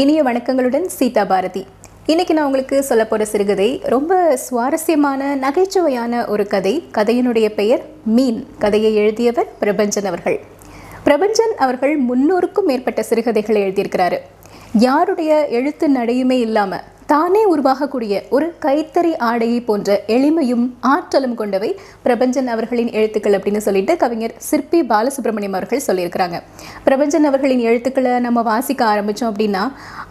இனிய வணக்கங்களுடன் சீதா பாரதி. இன்னைக்கு நான் உங்களுக்கு சொல்ல போகிற சிறுகதை ரொம்ப சுவாரஸ்யமான நகைச்சுவையான ஒரு கதை. கதையினுடைய பெயர் மீன். கதையை எழுதியவர் பிரபஞ்சன் அவர்கள். பிரபஞ்சன் அவர்கள் முன்னூறுக்கும் மேற்பட்ட சிறுகதைகளை எழுதியிருக்கிறாரு. யாருடைய எழுத்து நடையுமே இல்லாமல் தானே உருவாகக்கூடிய ஒரு கைத்தறி ஆடையை போன்ற எளிமையும் ஆற்றலும் கொண்டவை பிரபஞ்சன் அவர்களின் எழுத்துக்கள் அப்படின்னு சொல்லிட்டு கவிஞர் சிற்பி பாலசுப்ரமணியம் அவர்கள் சொல்லியிருக்கிறாங்க. பிரபஞ்சன் அவர்களின் எழுத்துக்களை நம்ம வாசிக்க ஆரம்பித்தோம் அப்படின்னா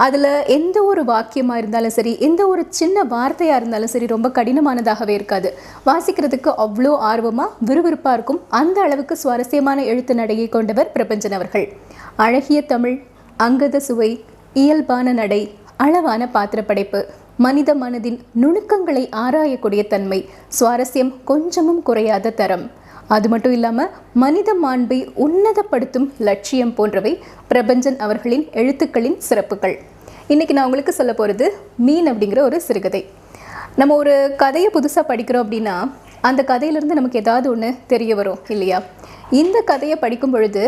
அதில் எந்த ஒரு வாக்கியமாக இருந்தாலும் சரி எந்த ஒரு சின்ன வார்த்தையாக இருந்தாலும் சரி ரொம்ப கடினமானதாகவே இருக்காது. வாசிக்கிறதுக்கு அவ்வளோ ஆர்வமாக விறுவிறுப்பாக இருக்கும் அந்த அளவுக்கு சுவாரஸ்யமான எழுத்து நடையை கொண்டவர் பிரபஞ்சன் அவர்கள். அழகிய தமிழ் அங்கத சுவை இயல்பான நடை அளவான பாத்திரப்படைப்பு. மனித மனதின் நுணுக்கங்களை ஆராயக்கூடிய தன்மை சுவாரஸ்யம் கொஞ்சமும் குறையாத தரம். அது மட்டும் இல்லாமல் மனித மாண்பை உன்னதப்படுத்தும் லட்சியம் போன்றவை பிரபஞ்சன் அவர்களின் எழுத்துக்களின் சிறப்புகள். இன்றைக்கி நான் உங்களுக்கு சொல்ல போகிறது மீன் அப்படிங்கிற ஒரு சிறுகதை. நம்ம ஒரு கதையை புதுசாக படிக்கிறோம் அப்படின்னா அந்த கதையிலேருந்து நமக்கு ஏதாவது ஒன்று தெரிய வரும் இல்லையா? இந்த கதையை படிக்கும் பொழுது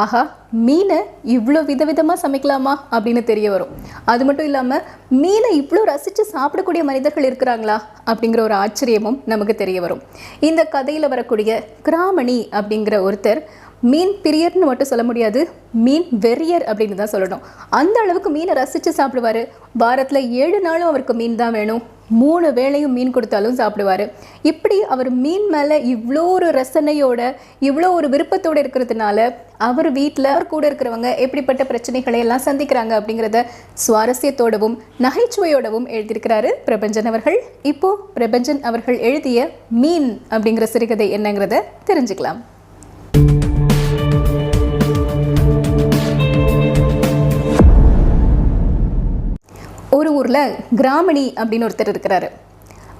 ஆஹா மீனை இவ்வளோ விதவிதமாக சமைக்கலாமா அப்படின்னு தெரிய வரும். அது மட்டும் இல்லாமல் மீனை இவ்வளோ ரசித்து சாப்பிடக்கூடிய மனிதர்கள் இருக்கிறாங்களா அப்படிங்கிற ஒரு ஆச்சரியமும் நமக்கு தெரிய வரும். இந்த கதையில் வரக்கூடிய கிராமணி அப்படிங்கிற ஒருத்தர் மீன் பிரியர்னு மட்டும் சொல்ல முடியாது மீன் வெறியர் அப்படின்னு தான் சொல்லணும். அந்த அளவுக்கு மீனை ரசித்து சாப்பிடுவார். வாரத்தில் ஏழு நாளும் அவருக்கு மீன் தான் வேணும். மூணு வேளையும் மீன் கொடுத்தாலும் சாப்பிடுவார். இப்படி அவர் மீன் மேலே இவ்வளோ ஒரு ரசனையோட இவ்வளோ ஒரு விருப்பத்தோடு இருக்கிறதுனால அவர் வீட்டில் அவர் கூட இருக்கிறவங்க எப்படிப்பட்ட பிரச்சனைகளை எல்லாம் சந்திக்கிறாங்க அப்படிங்கிறத சுவாரஸ்யத்தோடவும் நகைச்சுவையோடவும் எழுதியிருக்கிறாரு பிரபஞ்சன் அவர்கள். இப்போது பிரபஞ்சன் அவர்கள் எழுதிய மீன் அப்படிங்கிற சிறுகதை என்னங்கிறத தெரிஞ்சுக்கலாம். ஊரில் கிராமணி அப்படின்னு ஒருத்தர் இருக்கிறாரு.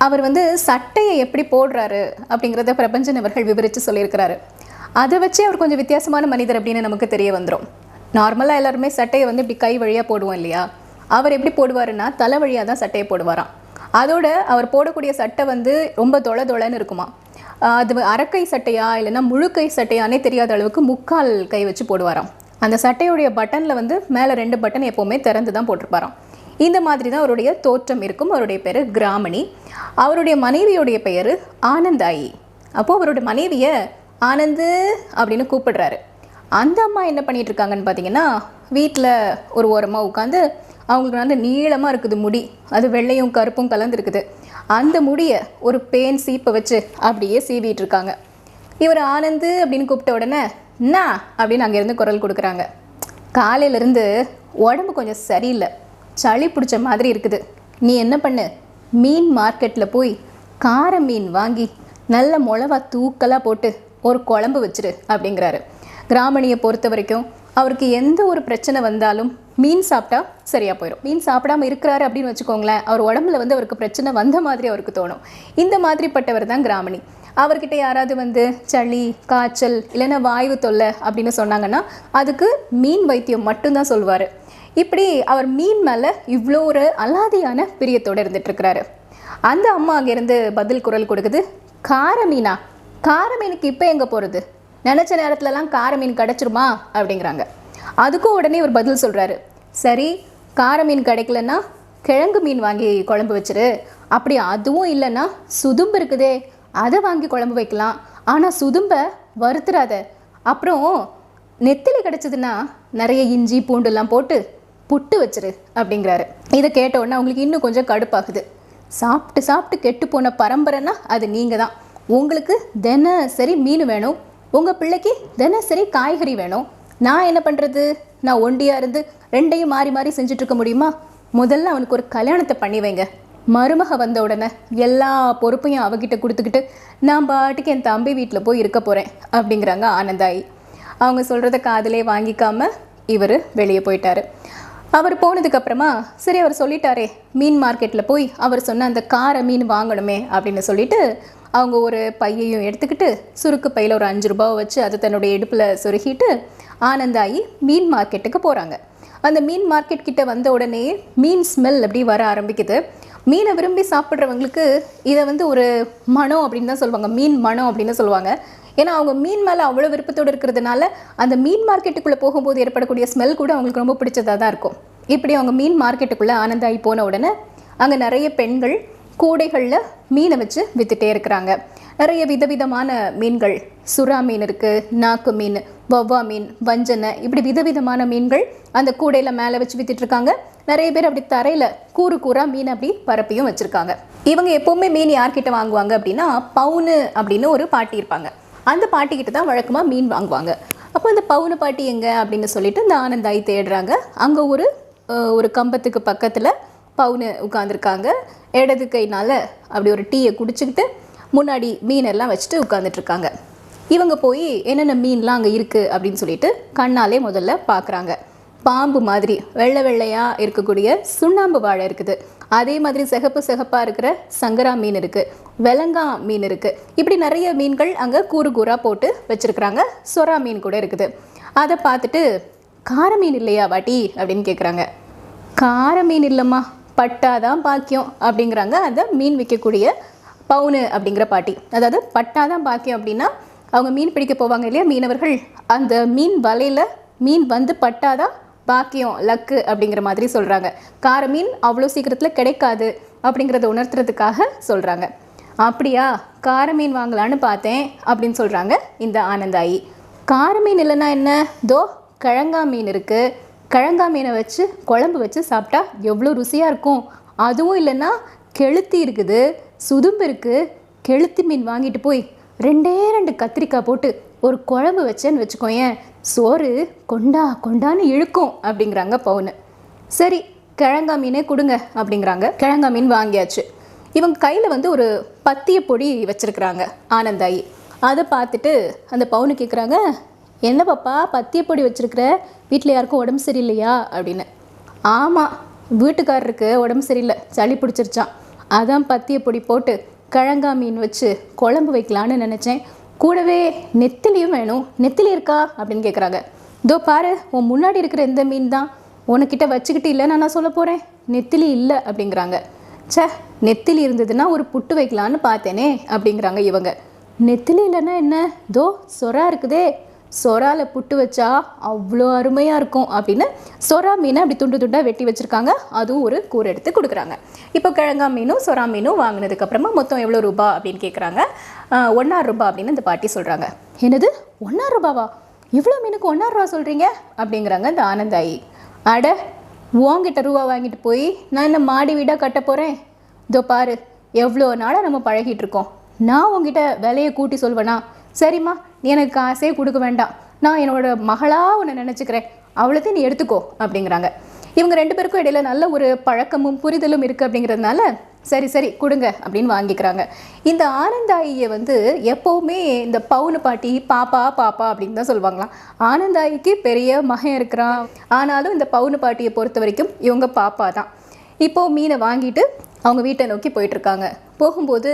அவர் வந்து சட்டையை எப்படி போடுறாரு அப்படிங்கிறத பிரபஞ்சன் அவர்கள் விவரித்து சொல்லியிருக்கிறாரு. அதை வச்சே அவர் கொஞ்சம் வித்தியாசமான மனிதர் அப்படின்னு நமக்கு தெரிய வந்துடும் நார்மலாக எல்லாருமே சட்டையை வந்து இப்படி கை வழியாக போடுவோம் இல்லையா? அவர் எப்படி போடுவாருன்னா தலை வழியாக தான் சட்டையை போடுவாராம். அதோட அவர் போடக்கூடிய சட்டை வந்து ரொம்ப தொள தொளன்னு இருக்குமா. அது அரக்கை சட்டையா இல்லைன்னா முழுக்கை சட்டையானே தெரியாத அளவுக்கு முக்கால் கை வச்சு போடுவாராம். அந்த சட்டையுடைய பட்டனில் வந்து மேலே ரெண்டு பட்டன் எப்போவுமே திறந்து தான் போட்டிருப்பாராம். இந்த மாதிரி தான் அவருடைய தோற்றம் இருக்கும். அவருடைய பேர் கிராமணி. அவருடைய மனைவியுடைய பெயர் ஆனந்தாயி. அப்போது அவருடைய மனைவியை ஆனந்து அப்படின்னு கூப்பிடுறாரு. அந்த அம்மா என்ன பண்ணிகிட்ருக்காங்கன்னு பார்த்தீங்கன்னா வீட்டில் ஒரு ஓரமாக உட்காந்து அவங்களுக்கு வந்து நீளமாக இருக்குது முடி. அது வெள்ளையும் கருப்பும் கலந்துருக்குது. அந்த முடியை ஒரு பேன் சீப்பை வச்சு அப்படியே சீவிட்டு இருக்காங்க. இவர் ஆனந்து அப்படின்னு கூப்பிட்ட உடனே என்ன அப்படின்னு அங்கேருந்து குரல் கொடுக்குறாங்க. காலையிலேருந்து உடம்பு கொஞ்சம் சரியில்லை. சளி பிடிச்ச மாதிரி இருக்குது. நீ என்ன பண்ணு? மீன் மார்க்கெட்டில் போய் கார மீன் வாங்கி நல்ல மிளவா தூக்கலாக போட்டு ஒரு குழம்பு வச்சிரு அப்படிங்கிறாரு. கிராமணியை பொறுத்த வரைக்கும் அவருக்கு எந்த ஒரு பிரச்சனை வந்தாலும் மீன் சாப்பிட்டா சரியாக போயிடும் மீன் சாப்பிடாம இருக்கிறாரு அப்படின்னு வச்சுக்கோங்களேன் அவர் உடம்புல வந்து அவருக்கு பிரச்சனை வந்த மாதிரி அவருக்கு தோணும். இந்த மாதிரிப்பட்டவர் தான் கிராமணி. அவர்கிட்ட யாராவது வந்து சளி காய்ச்சல் இல்லைன்னா வாய்வு தொல்லை அப்படின்னு சொன்னாங்கன்னா அதுக்கு மீன் வைத்தியம் மட்டும்தான் சொல்லுவார் இப்படி அவர் மீன் மேலே இவ்வளோ ஒரு அலாதியான பிரியத்தோடு இருந்துட்டுருக்கிறாரு. அந்த அம்மா அங்கேருந்து பதில் குரல் கொடுக்குது கார மீனா கார மீனுக்கு இப்போ எங்கே போகிறது நினச்ச நேரத்துலலாம் கார மீன் கிடச்சிருமா? அப்படிங்கிறாங்க. அதுக்கும் உடனே ஒரு பதில் சொல்கிறாரு சரி கார மீன் கிடைக்கலன்னா கிழங்கு மீன் வாங்கி குழம்பு வச்சிரு. அப்படி அதுவும் இல்லைன்னா சுதும்பு இருக்குதே அதை வாங்கி குழம்பு வைக்கலாம். ஆனால் சுதும்பை வறுத்துறாத அப்புறம் நெத்திலி கிடச்சதுன்னா நிறைய இஞ்சி பூண்டுலாம் போட்டு புட்டு வச்சிரு அப்படிங்கிறாரு. இதை கேட்டவுடனே அவங்களுக்கு இன்னும் கொஞ்சம் கடுப்பாகுது. சாப்பிட்டு சாப்பிட்டு கெட்டு போன பரம்பரைன்னா அது நீங்கள் தான் உங்களுக்கு தினசரி மீன் வேணும். உங்கள் பிள்ளைக்கு தினசரி காய்கறி வேணும். நான் என்ன பண்ணுறது நான் ஒண்டியாக இருந்து ரெண்டையும் மாறி மாறி செஞ்சிட்டுருக்க முடியுமா? முதல்ல அவனுக்கு ஒரு கல்யாணத்தை பண்ணி வைங்க. மருமக வந்த உடனே எல்லா பொறுப்பையும் அவகிட்ட கொடுத்துக்கிட்டு நான் பாட்டுக்கு என் தம்பி வீட்டில் போய் இருக்க போகிறேன் அப்படிங்கிறாங்க ஆனந்தாயி. அவங்க சொல்கிறத காதலே வாங்கிக்காம இவர் வெளியே போயிட்டாரு. அவர் போனதுக்கப்புறமா சரி அவர் சொல்லிட்டாரே மீன் மார்க்கெட்டில் போய் அவர் சொன்ன அந்த கார மீன் வாங்கணுமே அப்படின்னு சொல்லிட்டு அவங்க ஒரு பையையும் எடுத்துக்கிட்டு சுருக்கு பையில் ஒரு அஞ்சு ரூபாவை வச்சு அதை தன்னுடைய இடுப்பில் சுருகிட்டு ஆனந்தாயி மீன் மார்க்கெட்டுக்கு போகிறாங்க அந்த மீன் மார்க்கெட் கிட்ட வந்த உடனே மீன் ஸ்மெல் அப்படி வர ஆரம்பிக்குது. மீனை விரும்பி சாப்பிட்றவங்களுக்கு இதை வந்து ஒரு மனம் அப்படின்னு தான் சொல்லுவாங்க மீன் மனம் அப்படின்னு சொல்லுவாங்க. ஏன்னா அவங்க மீன் மேலே அவ்வளோ விருப்பத்தோடு இருக்கிறதுனால அந்த மீன் மார்க்கெட்டுக்குள்ளே போகும்போது ஏற்படக்கூடிய ஸ்மெல் கூட அவங்களுக்கு ரொம்ப பிடிச்சதாக தான் இருக்கும். இப்படி அவங்க மீன் மார்க்கெட்டுக்குள்ளே ஆனந்தாயி போன உடனே அங்கே நிறைய பெண்கள் கூடைகளில் மீனை வச்சு விற்றுட்டே இருக்கிறாங்க. நிறைய விதவிதமான மீன்கள் சுறா மீன் இருக்குது நாக்கு மீன் வவ்வா மீன் வஞ்சனை இப்படி விதவிதமான மீன்கள் அந்த கூடையில் மேலே வச்சு விற்றுட்ருக்காங்க நிறைய பேர் அப்படி தரையில் கூறு கூறாக மீன் அப்படி பரப்பியும் வச்சுருக்காங்க. இவங்க எப்போவுமே மீன் யார்கிட்ட வாங்குவாங்க அப்படின்னா பவுனு அப்படின்னு ஒரு பாட்டி இருப்பாங்க. அந்த பாட்டிக்கிட்ட தான் வழக்கமாக மீன் வாங்குவாங்க. அப்போ இந்த பவுனு பாட்டி எங்கே அப்படின்னு சொல்லிட்டு இந்த ஆனந்தாய் தேடுறாங்க. அங்கே ஒரு ஒரு கம்பத்துக்கு பக்கத்தில் பவுனு உட்காந்துருக்காங்க இடது கைனால் அப்படி ஒரு டீயை குடிச்சிக்கிட்டு முன்னாடி மீனெல்லாம் வச்சுட்டு உட்காந்துட்ருக்காங்க இவங்க போய் என்னென்ன மீன்லாம் அங்கே இருக்குது அப்படின்னு சொல்லிட்டு கண்ணாலே முதல்ல பார்க்குறாங்க பாம்பு மாதிரி வெள்ளை வெள்ளையாக இருக்கக்கூடிய சுண்ணாம்பு வாழை இருக்குது. அதே மாதிரி சிகப்பு சிகப்பாக இருக்கிற சங்கரா மீன் இருக்குது வெலங்கா மீன் இருக்குது இப்படி நிறைய மீன்கள் அங்கே கூறு கூறாக போட்டு வச்சுருக்குறாங்க. சொரா மீன் கூட இருக்குது. அதை பார்த்துட்டு கார மீன் இல்லையா வாட்டி? அப்படின்னு கேட்குறாங்க கார மீன் இல்லைம்மா. பட்டாதான் பாக்கியம் அப்படிங்கிறாங்க. அந்த மீன் விற்கக்கூடிய பவுனு அப்படிங்கிற பாட்டி. அதாவது பட்டாதான் பாக்கியம் அப்படின்னா அவங்க மீன் பிடிக்க போவாங்க இல்லையா மீனவர்கள்? அந்த மீன் வலையில் மீன் வந்து பட்டாதான் பாக்கியம் லக்கு அப்படிங்கிற மாதிரி சொல்கிறாங்க கார மீன் அவ்வளோ சீக்கிரத்தில் கிடைக்காது அப்படிங்கிறத உணர்த்துறதுக்காக சொல்கிறாங்க அப்படியா? கார மீன் வாங்கலான்னு பார்த்தேன் அப்படின்னு சொல்கிறாங்க இந்த ஆனந்தாயி. கார மீன் இல்லைன்னா என்ன? தோ கிழங்கா மீன் இருக்குது கிழங்கா மீனை வச்சு குழம்பு வச்சு சாப்பிட்டா எவ்வளோ ருசியாக இருக்கும். அதுவும் இல்லைன்னா கெளுத்தி இருக்குது சுதும்பு இருக்குது கெளுத்தி மீன் வாங்கிட்டு போய் ரெண்டே ரெண்டு கத்திரிக்காய் போட்டு ஒரு குழம்பு வச்சேன்னு வச்சுக்கோயேன் சோறு கொண்டா கொண்டான்னு இழுக்கும் அப்படிங்கிறாங்க பவுனு சரி கிழங்கா மீனே கொடுங்க அப்படிங்கிறாங்க. கிழங்கா மீன் வாங்கியாச்சு. இவங்க கையில் வந்து ஒரு பத்திய பொடி வச்சுருக்குறாங்க ஆனந்தாயி. அதை பார்த்துட்டு அந்த பவுனு கேட்குறாங்க என்ன பாப்பா பத்திய பொடி வச்சுருக்குற? வீட்டில் யாருக்கும் உடம்பு சரியில்லையா? அப்படின்னு. ஆமாம் வீட்டுக்காரருக்கு உடம்பு சரியில்லை சளி பிடிச்சிருச்சான் அதான் பத்திய பொடி போட்டு கிழங்கா மீன் வச்சு குழம்பு வைக்கலான்னு நினச்சேன். கூடவே நெத்திலியும் வேணும். நெத்திலி இருக்கா? அப்படின்னு கேட்குறாங்க இதோ பாரு உன் முன்னாடி இருக்கிற இந்த மீன் தான் உனக்கிட்ட வச்சுக்கிட்டு இல்லைன்னு நான் சொல்ல போகிறேன் நெத்திலி இல்லை அப்படிங்கிறாங்க. ச்சே நெத்திலி இருந்ததுன்னா ஒரு புட்டு வைக்கலான்னு பார்த்தேனே அப்படிங்கிறாங்க இவங்க. நெத்திலி இல்லைன்னா என்ன? தோ சொரா இருக்குதே. சொரால புட்டு வச்சா அவ்வளோ அருமையாக இருக்கும் அப்படின்னு சொரா மீனை அப்படி துண்டு துண்டாக வெட்டி வச்சுருக்காங்க. அதுவும் ஒரு கூறு எடுத்து கொடுக்குறாங்க. இப்போ கிழங்கா மீனும் சொரா மீனும் வாங்கினதுக்கப்புறமா மொத்தம் எவ்வளோ ரூபா அப்படின்னு கேட்குறாங்க ஒன்றாறு ரூபா அப்படின்னு இந்த பாட்டி சொல்கிறாங்க என்னது? ஒன்றாறு ரூபாவா? இவ்வளோ மீனுக்கு ஒன்றாறு ரூபா சொல்கிறீங்க அப்படிங்கிறாங்க இந்த ஆனந்தாயி. அட உங்ககிட்ட ரூபா வாங்கிட்டு போய் நான் என்ன மாடி வீடாக கட்ட போகிறேன் இதோ பாரு எவ்வளோ நாளாக நம்ம பழகிட்டு இருக்கோம். நான் உங்ககிட்ட விலையை கூட்டி சொல்வேனா? சரிம்மா எனக்கு காசே கொடுக்க வேண்டாம். நான் என்னோட மகளாக உன்னை நினச்சிக்கிறேன். அவ்வளோத்தையும் நீ எடுத்துக்கோ அப்படிங்கிறாங்க. இவங்க ரெண்டு பேருக்கும் இடையில நல்ல ஒரு பழக்கமும் புரிதலும் இருக்குது அப்படிங்கிறதுனால சரி சரி கொடுங்க அப்படின்னு வாங்கிக்கிறாங்க. இந்த ஆனந்தாயியை வந்து எப்போவுமே இந்த பவுனு பாட்டி பாப்பா பாப்பா அப்படின்னு தான் சொல்லுவாங்களாம். ஆனந்தாயிக்கு பெரிய மகன் இருக்கிறான். ஆனாலும் இந்த பவுனு பாட்டியை பொறுத்த வரைக்கும் இவங்க பாப்பா தான். இப்போ மீனை வாங்கிட்டு அவங்க வீட்டை நோக்கி போயிட்டுருக்காங்க போகும்போது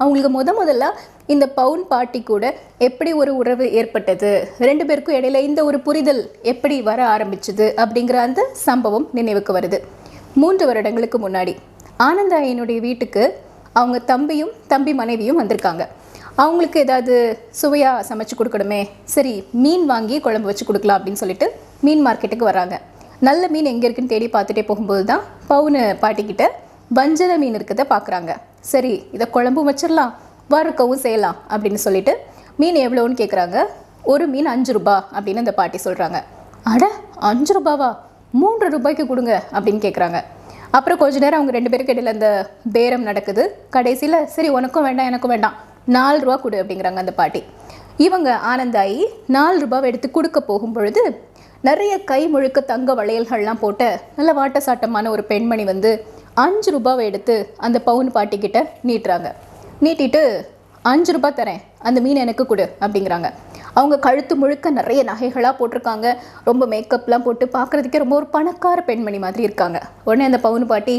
அவங்களுக்கு முத முதல்ல இந்த பவுன் பாட்டி கூட எப்படி ஒரு உறவு ஏற்பட்டது? ரெண்டு பேருக்கும் இடையில இந்த ஒரு புரிதல் எப்படி வர ஆரம்பிச்சது அப்படிங்கிற அந்த சம்பவம் நினைவுக்கு வருது. மூன்று வருடங்களுக்கு முன்னாடி ஆனந்தாயினுடைய வீட்டுக்கு அவங்க தம்பியும் தம்பி மனைவியும் வந்திருக்காங்க. அவங்களுக்கு ஏதாவது சுவையாக சமைச்சு கொடுக்கணுமே? சரி மீன் வாங்கி குழம்பு வச்சு கொடுக்கலாம் அப்படின்னு சொல்லிட்டு மீன் மார்க்கெட்டுக்கு வராங்க. நல்ல மீன் எங்கே இருக்குன்னு தேடி பார்த்துட்டே போகும்போது தான் பவுனு பாட்டிக்கிட்ட வஞ்சர மீன் இருக்கிறத பார்க்குறாங்க. சரி இதை குழம்பும் வச்சிடலாம் வறுக்கவும் செய்யலாம் அப்படின்னு சொல்லிட்டு மீன் எவ்வளோன்னு கேட்குறாங்க ஒரு மீன் அஞ்சு ரூபா அப்படின்னு அந்த பாட்டி சொல்கிறாங்க அட அஞ்சு ரூபாவா? மூன்று ரூபாய்க்கு கொடுங்க அப்படின்னு கேட்குறாங்க அப்புறம் கொஞ்ச நேரம் அவங்க ரெண்டு பேருக்கு இடையில் அந்த பேரம் நடக்குது. கடைசியில் சரி உனக்கும் வேண்டாம் எனக்கும் வேண்டாம். நாலு ரூபா கொடு அப்படிங்கிறாங்க அந்த பாட்டி. இவங்க ஆனந்தாயி நாலு ரூபாவை எடுத்து கொடுக்க போகும் பொழுது நிறைய கை முழுக்க தங்க வளையல்கள்லாம் போட்ட நல்ல வாட்ட சாட்டமான ஒரு பெண்மணி வந்து அஞ்சு ரூபாவை எடுத்து அந்த பவுன் பாட்டிக்கிட்ட நீட்டுறாங்க. நீட்டிட்டு அஞ்சு ரூபாய் தரேன். அந்த மீன் எனக்கு கொடு அப்படிங்கிறாங்க. அவங்க கழுத்து முழுக்க நிறைய நகைகளாக போட்டிருக்காங்க. ரொம்ப மேக்கப்லாம் போட்டு பார்க்குறதுக்கே ரொம்ப ஒரு பணக்கார பெண்மணி மாதிரி இருக்காங்க. உடனே அந்த பவுன் பாட்டி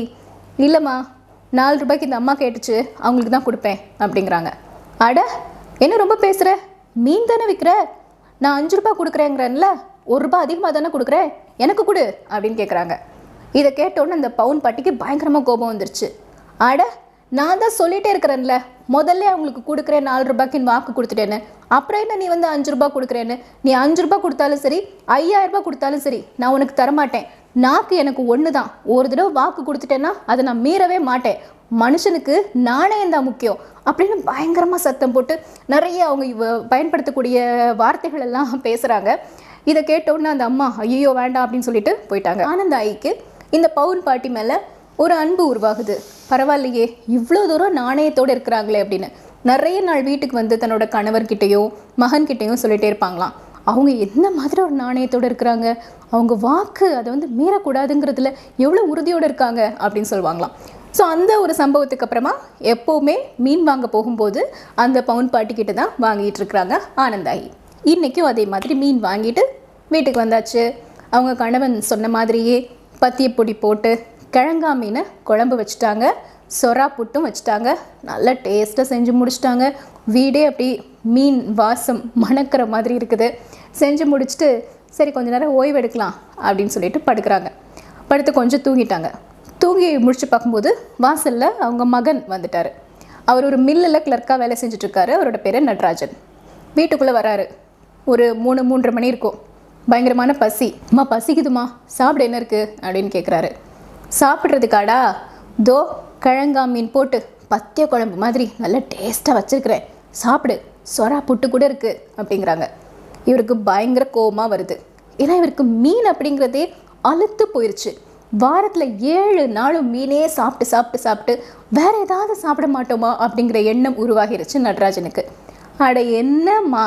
இல்லைம்மா நாலு ரூபாய்க்கு இந்த அம்மா கேட்டுச்சு. அவங்களுக்கு தான் கொடுப்பேன் அப்படிங்கிறாங்க. அட என்ன ரொம்ப பேசுகிற மீன் தானே விற்கிற நான் அஞ்சு ரூபாய் கொடுக்குறேங்கிறேன்ல. ஒரு ரூபாய் அதிகமாக தானே கொடுக்குறேன் எனக்கு கொடு அப்படின்னு கேட்குறாங்க இதை கேட்டோன்னே அந்த பவுன் பாட்டிக்கு பயங்கரமாக கோபம் வந்துருச்சு. அட நான் தான் சொல்லிட்டே இருக்கிறேன்ல. முதல்ல அவங்களுக்கு கொடுக்குறேன் நாலு ரூபாய்க்கு வாக்கு கொடுத்துட்டேன்னு. அப்புறம் என்ன நீ வந்து அஞ்சு ரூபாய் கொடுக்குறேன்னு? நீ அஞ்சு ரூபாய் கொடுத்தாலும் சரி ஐயாயிரம் ரூபாய் கொடுத்தாலும் சரி நான் உனக்கு தரமாட்டேன். நாக்கு எனக்கு ஒன்று தான் ஒரு தடவை வாக்கு கொடுத்துட்டேன்னா அதை நான் மீறவே மாட்டேன். மனுஷனுக்கு நாணயம் தான் முக்கியம். அப்படின்னு பயங்கரமாக சத்தம் போட்டு நிறைய அவங்க பயன்படுத்தக்கூடிய வார்த்தைகள் எல்லாம் பேசுகிறாங்க இதை கேட்டோன்னே அந்த அம்மா ஐயோ வேண்டாம் அப்படின்னு சொல்லிட்டு போயிட்டாங்க. ஆனந்த ஐக்கு இந்த பவுன் பாட்டி மேலே ஒரு அன்பு உருவாகுது. பரவாயில்லையே இவ்வளோ தூரம் நாணயத்தோடு இருக்கிறாங்களே அப்படின்னு. நிறைய நாள் வீட்டுக்கு வந்து தன்னோட கணவர்கிட்டையோ மகன்கிட்டையோ சொல்லிட்டே இருப்பாங்களாம். அவங்க என்ன மாதிரி ஒரு நாணயத்தோடு இருக்கிறாங்க? அவங்க வாக்கு அதை வந்து மீறக்கூடாதுங்கிறதுல எவ்வளோ உறுதியோடு இருக்காங்க அப்படின்னு சொல்லுவாங்களாம். ஸோ அந்த ஒரு சம்பவத்துக்கு அப்புறமா எப்போவுமே மீன் வாங்க போகும்போது அந்த பவுன் பாட்டிக்கிட்ட தான் வாங்கிட்டு இருக்கிறாங்க ஆனந்தாயி. இன்றைக்கும் அதே மாதிரி மீன் வாங்கிட்டு வீட்டுக்கு வந்தாச்சு. அவங்க கணவன் சொன்ன மாதிரியே பத்தியப்பொடி போட்டு கிழங்கா மீனை குழம்பு வச்சுட்டாங்க சொரா புட்டும் வச்சுட்டாங்க நல்லா டேஸ்ட்டாக செஞ்சு முடிச்சிட்டாங்க. வீடே அப்படி மீன் வாசம் மணக்கிற மாதிரி இருக்குது. செஞ்சு முடிச்சுட்டு சரி கொஞ்ச நேரம் ஓய்வு எடுக்கலாம் அப்படின்னு சொல்லிட்டு படுக்கிறாங்க. படுத்து கொஞ்சம் தூங்கிட்டாங்க. தூங்கி முடிச்சு பார்க்கும்போது வாசலில் அவங்க மகன் வந்துட்டார். அவர் ஒரு மில்லில் கிளர்க்காக வேலை செஞ்சுட்ருக்காரு அவரோட பேர் நட்ராஜன். வீட்டுக்குள்ளே வராரு. ஒரு மூணு மூன்றரை மணி இருக்கும். பயங்கரமான பசி. அம்மா பசிக்குதுமா சாப்பிட என்ன இருக்குது அப்படின்னு கேட்குறாரு சாப்பிட்றதுக்காடா? தோ கிழங்கா மீன் போட்டு பத்திய குழம்பு மாதிரி நல்லா டேஸ்ட்டாக வச்சுருக்கிறேன். சாப்பிடு சொரா புட்டு கூட இருக்குது அப்படிங்கிறாங்க. இவருக்கு பயங்கர கோவமாக வருது. ஏன்னா இவருக்கு மீன் அப்படிங்கிறதே அழுத்து போயிடுச்சு வாரத்தில் ஏழு நாளும் மீனே சாப்பிட்டு சாப்பிட்டு சாப்பிட்டு வேற ஏதாவது சாப்பிட மாட்டோமா அப்படிங்கிற எண்ணம் உருவாகிருச்சு நடராஜனுக்கு. அட என்னம்மா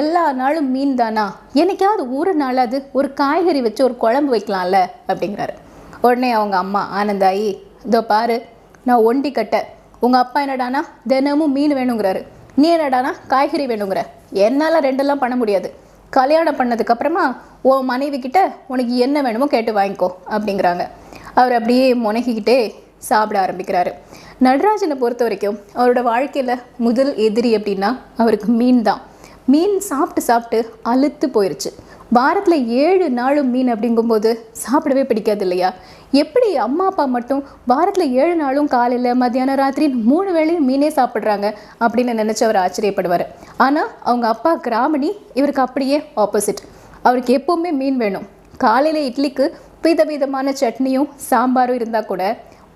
எல்லா நாளும் மீன் தானா என்னைக்காவது ஒரு நாளாவது ஒரு காய்கறி வச்சு ஒரு குழம்பு வைக்கலாம்ல அப்படிங்கிறாரு. உடனே அவங்க அம்மா ஆனந்தாயி இதோ பாரு நான் ஒண்டி கட்ட. உங்கள் அப்பா என்னடானா தினமும் மீன் வேணுங்கிறாரு. நீ என்னடானா காய்கறி வேணுங்கிற. என்னால் ரெண்டெல்லாம் பண்ண முடியாது. கல்யாணம் பண்ணதுக்கப்புறமா உன் மனைவி கிட்ட உனக்கு என்ன வேணுமோ கேட்டு வாங்கிக்கோ அப்படிங்கிறாங்க. அவர் அப்படியே முனகிக்கிட்டே சாப்பிட ஆரம்பிக்கிறாரு. நடராஜனை பொறுத்த வரைக்கும் அவரோட வாழ்க்கையில் முதல் எதிரி அப்படின்னா அவருக்கு மீன் தான். மீன் சாப்பிட்டு சாப்பிட்டு அழுத்து போயிருச்சு. வாரத்தில் ஏழு நாளும் மீன் அப்படிங்கும்போது சாப்பிடவே பிடிக்காது இல்லையா எப்படி அம்மா அப்பா மட்டும் வாரத்தில் ஏழு நாளும் காலையில் மத்தியானம் ராத்திரி மூணு வேளையும் மீனே சாப்பிட்றாங்க அப்படின்னு நினச்சி அவர் ஆச்சரியப்படுவார். ஆனால் அவங்க அப்பா கிராமணி இவருக்கு அப்படியே ஆப்போசிட் அவருக்கு எப்போவுமே மீன் வேணும். காலையில் இட்லிக்கு விதவிதமான சட்னியும் சாம்பாரும் இருந்தால் கூட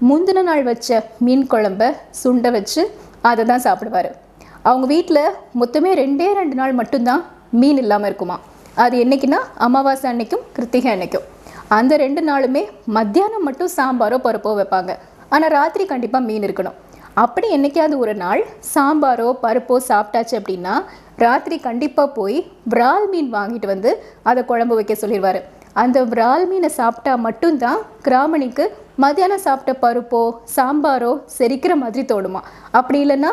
முந்தின நாள் வச்ச மீன் குழம்ப சுண்டை வச்சு அதை தான் சாப்பிடுவார். அவங்க வீட்டில் மொத்தமே ரெண்டே ரெண்டு நாள் மட்டும்தான் மீன் இல்லாமல் இருக்குமா? அது என்றைக்குன்னா அமாவாசை அன்னைக்கும் கிருத்திகை அன்னைக்கும். அந்த ரெண்டு நாளுமே மத்தியானம் மட்டும் சாம்பாரோ பருப்போ வைப்பாங்க. ஆனால் ராத்திரி கண்டிப்பாக மீன் இருக்கணும். அப்படி என்னைக்காவது ஒரு நாள் சாம்பாரோ பருப்போ சாப்பிட்டாச்சு அப்படின்னா ராத்திரி கண்டிப்பாக போய் விரால் மீன் வாங்கிட்டு வந்து அதை குழம்பு வைக்க சொல்லிடுவார். அந்த விரால் மீனை சாப்பிட்டா மட்டும்தான் கிராமணிக்கு மத்தியானம் சாப்பிட்ட பருப்போ சாம்பாரோ செரிக்கிற மாதிரி தோணுமா? அப்படி இல்லைன்னா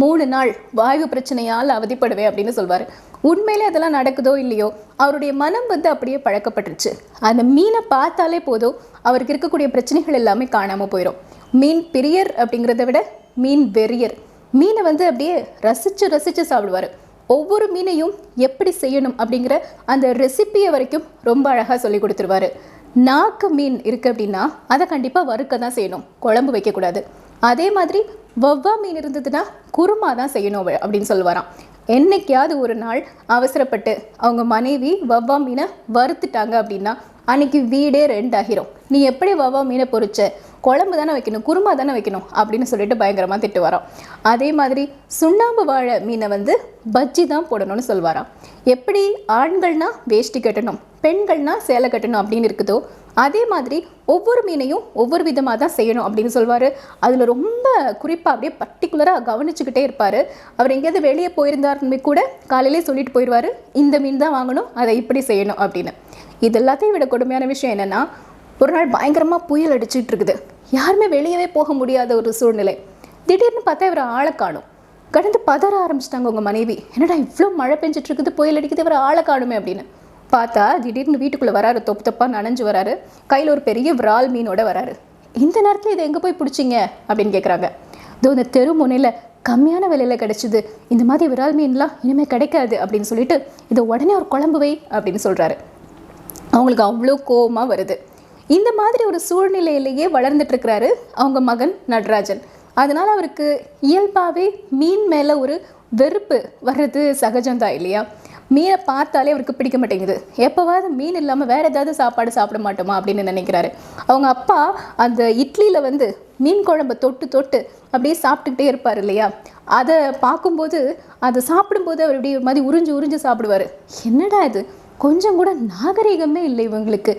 மூணு நாள் வாயு பிரச்சனையால் அவதிப்படுவேன் அப்படின்னு சொல்வார். உண்மையிலே அதெல்லாம் நடக்குதோ இல்லையோ அவருடைய மனம் வந்து அப்படியே பழக்கப்பட்டுருச்சு. அந்த மீனை பார்த்தாலே போதும் அவருக்கு இருக்கக்கூடிய பிரச்சனைகள் எல்லாமே காணாமல் போயிடும் மீன் பிரியர் அப்படிங்கிறத விட மீன் வெறியர். மீனை வந்து அப்படியே ரசித்து ரசித்து சாப்பிடுவார். ஒவ்வொரு மீனையும் எப்படி செய்யணும் அப்படிங்கிற அந்த ரெசிப்பியை வரைக்கும் ரொம்ப அழகாக சொல்லி கொடுத்துருவாரு. நாக்கு மீன் இருக்குது அப்படின்னா அதை கண்டிப்பாக வறுக்க தான் செய்யணும். குழம்பு வைக்கக்கூடாது. அதே மாதிரி வவ்வா மீன் இருந்ததுன்னா குருமா தான் செய்யணும் அப்படின்னு சொல்லுவாராம். என்னைக்காவது ஒரு நாள் அவசரப்பட்டு அவங்க மனைவி வவ்வா மீனை வறுத்துட்டாங்க அப்படின்னா அன்னைக்கு வீடே ரெண்டாகிரும். நீ எப்படி வவ்வா மீனை பொரிச்ச குழம்பு தானே வைக்கணும் குருமா தானே வைக்கணும் அப்படின்னு சொல்லிட்டு பயங்கரமாக திட்டு வரோம் அதே மாதிரி சுண்ணாம்பு வாழை மீனை வந்து பஜ்ஜி தான் போடணும்னு சொல்வாராம். எப்படி ஆண்கள்னா வேஷ்டி கட்டணும் பெண்கள்னா சேலை கட்டணும் அப்படின்னு இருக்குதோ அதே மாதிரி ஒவ்வொரு மீனையும் ஒவ்வொரு விதமாக தான் செய்யணும் அப்படின்னு சொல்வார். அதில் ரொம்ப குறிப்பாக அப்படியே பர்டிகுலராக கவனிச்சுக்கிட்டே இருப்பார். அவர் எங்கேயாவது வெளியே போயிருந்தாருமே கூட காலையிலே சொல்லிட்டு போயிடுவார் இந்த மீன் தான் வாங்கணும் அதை இப்படி செய்யணும் அப்படின்னு. இது எல்லாத்தையும் விட கொடுமையான விஷயம் என்னென்னா ஒரு நாள் பயங்கரமாக புயல் அடிச்சுட்டு இருக்குது யாருமே வெளியவே போக முடியாத ஒரு சூழ்நிலை. திடீர்னு பார்த்தா இவர் ஆளை காணும். கடந்து பதற ஆரம்பிச்சிட்டாங்க உங்கள் மனைவி. என்னடா இவ்வளோ மழை பெஞ்சிட்டு இருக்குது புயல் அடிக்குது இவர் ஆளை காணுமே அப்படின்னு. பார்த்தா திடீர்னு வீட்டுக்குள்ளே வராரு தொப்பு தொப்பாக நனைஞ்சு வராரு. கையில் ஒரு பெரிய விரால் மீனோட வராரு. இந்த நேரத்தில் இதை எங்கே போய் பிடிச்சிங்க? அப்படின்னு கேட்குறாங்க இதோ இந்த தெரு முனையில் கம்மியான விலையில் கிடச்சிது. இந்த மாதிரி விரால் மீன்லாம் இனிமேல் கிடைக்காது அப்படின்னு சொல்லிட்டு இதை உடனே ஒரு குழம்பு வை அப்படின்னு சொல்கிறாரு அவங்களுக்கு அவ்வளோ கோவமாக வருது. இந்த மாதிரி ஒரு சூழ்நிலையிலேயே வளர்ந்துட்டு இருக்கிறாரு அவங்க மகன் நடராஜன். அதனால் அவருக்கு இயல்பாகவே மீன் மேலே ஒரு வெறுப்பு வர்றது சகஜம்தான் இல்லையா? மீனை பார்த்தாலே அவருக்கு பிடிக்க மாட்டேங்குது. எப்போவாவது மீன் இல்லாமல் வேறு ஏதாவது சாப்பாடு சாப்பிட மாட்டோமா அப்படின்னு நினைக்கிறாரு. அவங்க அப்பா அந்த இட்லியில் வந்து மீன் குழம்ப தொட்டு தொட்டு அப்படியே சாப்பிட்டுக்கிட்டே இருப்பார் இல்லையா? அதை பார்க்கும்போது அதை சாப்பிடும்போது அவர் இப்படி ஒரு மாதிரி உறிஞ்சு உறிஞ்சு சாப்பிடுவார். என்னடா இது? கொஞ்சம் கூட நாகரிகமே இல்லை இவங்களுக்கு.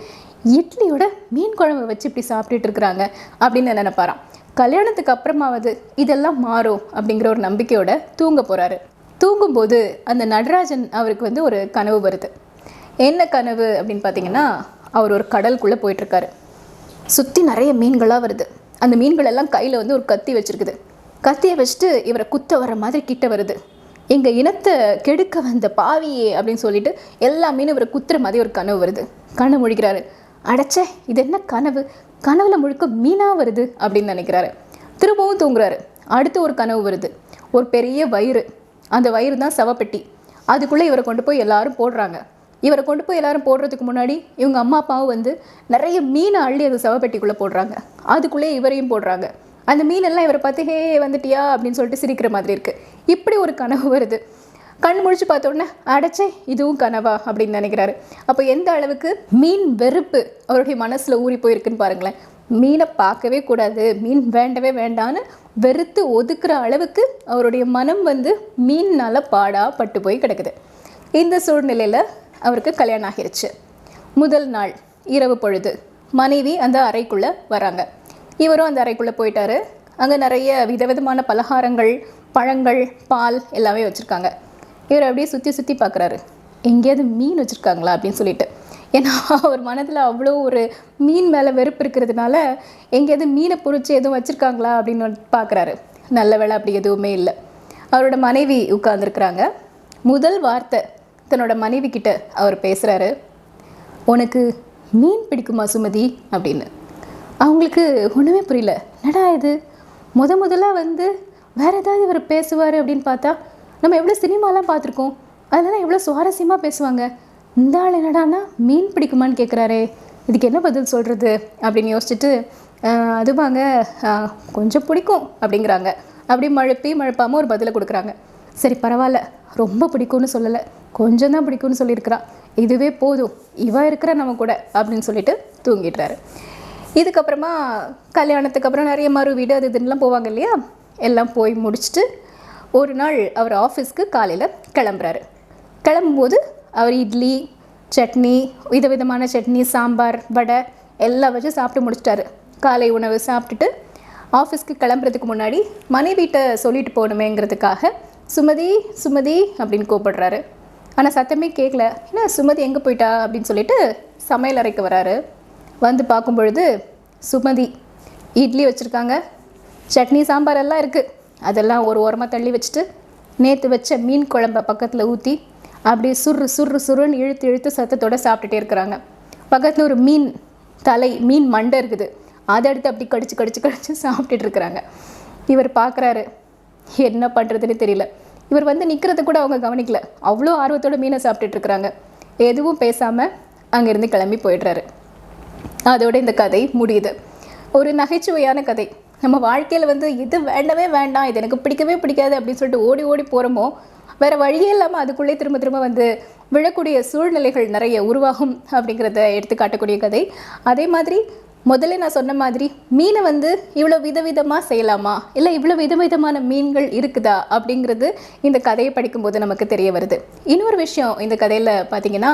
இட்லியோட மீன் குழம்பு வச்சு இப்படி சாப்பிட்டுட்டு இருக்கிறாங்க அப்படின்னு நினைப்பாராம். கல்யாணத்துக்கு அப்புறமாவது இதெல்லாம் மாறும் அப்படிங்கிற ஒரு நம்பிக்கையோட தூங்க போகிறாரு தூங்கும்போது அந்த நடராஜன் அவருக்கு வந்து ஒரு கனவு வருது. என்ன கனவு அப்படின்னு பார்த்தீங்கன்னா அவர் ஒரு கடலுக்குள்ளே போயிட்டுருக்காரு. சுற்றி நிறைய மீன்களாக வருது. அந்த மீன்கள் எல்லாம் கையில் வந்து ஒரு கத்தி வச்சிருக்குது. கத்தியை வச்சுட்டு இவரை குத்த வர மாதிரி கிட்ட வருது. எங்கள் இனத்தை கெடுக்க வந்த பாவியே அப்படின்னு சொல்லிட்டு எல்லா மீனும் இவரை குத்துற மாதிரி ஒரு கனவு வருது. கண்ணை முழிக்கிறாரு. அடைச்சே இது என்ன கனவு? கனவுல முழுக்க மீனாக வருது அப்படின்னு நினைக்கிறாரு. திரும்பவும் தூங்குறாரு. அடுத்து ஒரு கனவு வருது. ஒரு பெரிய வயிறு. அந்த வயிறு தான் சவப்பெட்டி. அதுக்குள்ளே இவரை கொண்டு போய் எல்லாரும் போடுறாங்க. இவரை கொண்டு போய் எல்லாரும் போடுறதுக்கு முன்னாடி இவங்க அம்மா அப்பாவும் வந்து நிறைய மீனை அள்ளி அது சவப்பெட்டிக்குள்ளே போடுறாங்க. அதுக்குள்ளே இவரையும் போடுறாங்க. அந்த மீனெல்லாம் இவரை பார்த்து ஹே வந்துட்டியா? அப்படின்னு சொல்லிட்டு சிரிக்கிற மாதிரி இருக்குது இப்படி ஒரு கனவு வருது. கண் முழிச்சு பார்த்த உடனே அடைச்சே இதுவும் கனவா அப்படின்னு நினைக்கிறாரு. அப்போ எந்த அளவுக்கு மீன் வெறுப்பு அவருடைய மனசில் ஊறி போயிருக்குன்னு பாருங்களேன். மீனை பார்க்கவே கூடாது மீன் வேண்டவே வேண்டான்னு வெறுத்து ஒதுக்குற அளவுக்கு அவருடைய மனம் வந்து மீன்னால் பாடா பட்டு போய் கிடக்குது. இந்த சூழ்நிலையில் அவருக்கு கல்யாணம் ஆகிருச்சு. முதல் நாள் இரவு பொழுது மனைவி அந்த அறைக்குள்ளே வராங்க. இவரும் அந்த அறைக்குள்ளே போயிட்டாரு. அங்கே நிறைய விதவிதமான பலகாரங்கள் பழங்கள் பால் எல்லாமே வச்சுருக்காங்க. இவர் அப்படியே சுற்றி சுற்றி பார்க்குறாரு எங்கேயாவது மீன் வச்சுருக்காங்களா அப்படின்னு சொல்லிட்டு. ஏன்னா அவர் மனதில் அவ்வளோ ஒரு மீன் மேலே வெறுப்பு இருக்கிறதுனால எங்கேயாவது மீனை பொறிச்சு எதுவும் வச்சுருக்காங்களா அப்படின்னு பார்க்குறாரு நல்ல வேளை அப்படி எதுவுமே இல்லை. அவரோட மனைவி உட்கார்ந்துருக்குறாங்க. முதல் வார்த்தை தன்னோட மனைவி கிட்ட அவர் பேசுகிறாரு உனக்கு மீன் பிடிக்குமா சுமதி? அப்படின்னு. அவங்களுக்கு ஒன்றுமே புரியல. என்னடா இது? முத முதலாக வந்து வேறு ஏதாவது இவர் பேசுவார் அப்படின்னு பார்த்தா நம்ம எவ்வளோ சினிமாலாம் பார்த்துருக்கோம். அதெல்லாம் எவ்வளோ சுவாரஸ்யமாக பேசுவாங்க. இந்த ஆள் என்னடான்னா மீன் பிடிக்குமான்னு கேட்குறாரே இதுக்கு என்ன பதில் சொல்கிறது அப்படின்னு யோசிச்சுட்டு அதுவாங்க கொஞ்சம் பிடிக்கும் அப்படிங்கிறாங்க. அப்படி மழுப்பி மழுப்பாமல் ஒரு பதிலை கொடுக்குறாங்க. சரி பரவாயில்ல. ரொம்ப பிடிக்கும்னு சொல்லலை. கொஞ்சம் தான் பிடிக்கும்னு சொல்லியிருக்கிறான் இதுவே போதும். இவ இருக்கிற நம்ம கூட அப்படின்னு சொல்லிட்டு தூங்கிடுறாரு. இதுக்கப்புறமா கல்யாணத்துக்கு அப்புறம் நிறைய மறு வீடு அது இதுன்னெலாம் போவாங்க இல்லையா? எல்லாம் போய் முடிச்சுட்டு ஒரு நாள் அவர் ஆஃபீஸ்க்கு காலையில் கிளம்புறாரு. கிளம்பும்போது அவர் இட்லி சட்னி விதவிதமான சட்னி சாம்பார் வடை எல்லாம் வச்சு சாப்பிட்டு முடிச்சிட்டாரு. காலை உணவு சாப்பிட்டுட்டு ஆஃபீஸ்க்கு கிளம்புறதுக்கு முன்னாடி மனைவிட்ட சொல்லிட்டு போகணுமேங்கிறதுக்காக சுமதி சுமதி அப்படின்னு கூப்பிடுறாரு. ஆனால் சத்தமே கேட்கல ஏன்னா சுமதி எங்கே போயிட்டா? அப்படின்னு சொல்லிட்டு சமையல் அறைக்கு வராரு. வந்து பார்க்கும் பொழுது சுமதி இட்லி வச்சுருக்காங்க. சட்னி சாம்பார் எல்லாம் இருக்குது அதெல்லாம் ஒரு ஓரமாக தள்ளி வச்சுட்டு நேற்று வச்ச மீன் குழம்ப பக்கத்தில் ஊற்றி அப்படியே சுர்ரு சுர்ரு சுருன்னு இழுத்து இழுத்து சத்தத்தோட சாப்பிட்டுட்டே இருக்கிறாங்க. பக்கத்தில் ஒரு மீன் தலை மீன் மண்டை இருக்குது. அதை எடுத்து அப்படி கடிச்சு கடிச்சு கடிச்சு சாப்பிட்டுட்டு இருக்கிறாங்க. இவர் பார்க்குறாரு என்ன பண்ணுறதுன்னு தெரியல. இவர் வந்து நிற்கிறத கூட அவங்க கவனிக்கல. அவ்வளோ ஆர்வத்தோட மீனை சாப்பிட்டுட்டு இருக்கிறாங்க. எதுவும் பேசாமல் அங்கேருந்து கிளம்பி போயிடுறாரு. அதோட இந்த கதை முடியுது. ஒரு நகைச்சுவையான கதை. நம்ம வாழ்க்கையில் வந்து இது வேண்டவே வேண்டாம் இது எனக்கு பிடிக்கவே பிடிக்காது அப்படின்னு சொல்லிட்டு ஓடி ஓடி போகிறோமோ வேறு வழியே இல்லாமல் அதுக்குள்ளே திரும்ப திரும்ப வந்து விழக்கூடிய சூழ்நிலைகள் நிறைய உருவாகும் அப்படிங்கிறத எடுத்து காட்டக்கூடிய கதை. அதே மாதிரி முதல்ல நான் சொன்ன மாதிரி மீனை வந்து இவ்வளோ விதவிதமாக செய்யலாமா? இல்லை இவ்வளோ விதவிதமான மீன்கள் இருக்குதா? அப்படிங்கிறது இந்த கதையை படிக்கும்போது நமக்கு தெரிய வருது. இன்னொரு விஷயம் இந்த கதையில் பார்த்தீங்கன்னா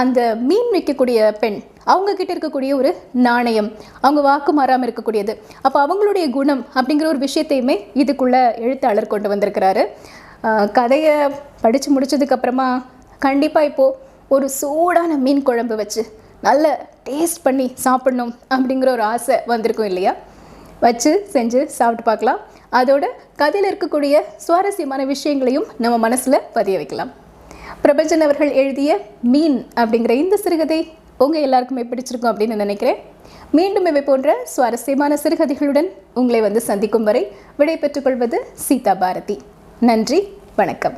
அந்த மீன் விற்கக்கூடிய பெண் அவங்க கிட்ட இருக்கக்கூடிய ஒரு நாணயம் அவங்க வாக்கு மாறாமல் இருக்கக்கூடியது. அப்போ அவங்களுடைய குணம் அப்படிங்கிற ஒரு விஷயத்தையுமே இதுக்குள்ள எழுத்தாளர் கொண்டு வந்திருக்கிறாரு. கதையை படித்து முடிச்சதுக்கப்புறமா கண்டிப்பாக இப்போது ஒரு சூடான மீன் குழம்பு வச்சு நல்ல டேஸ்ட் பண்ணி சாப்பிடணும் அப்படிங்கிற ஒரு ஆசை வந்திருக்கும் இல்லையா? வச்சு செஞ்சு சாப்பிட்டு பார்க்கலாம். அதோட கதையில் இருக்கக்கூடிய சுவாரஸ்யமான விஷயங்களையும் நம்ம மனசில் பதிய வைக்கலாம். பிரபஞ்சன் அவர்கள் எழுதிய மீன் அப்படிங்கிற இந்த சிறுகதை உங்கள் எல்லாருக்குமே பிடிச்சிருக்கும் அப்படின்னு நினைக்கிறேன். மீண்டும் இவை போன்ற சுவாரஸ்யமான சிறுகதைகளுடன் உங்களை வந்து சந்திக்கும் வரை விடை பெற்றுக்கொள்வது சீதா பாரதி. நன்றி வணக்கம்.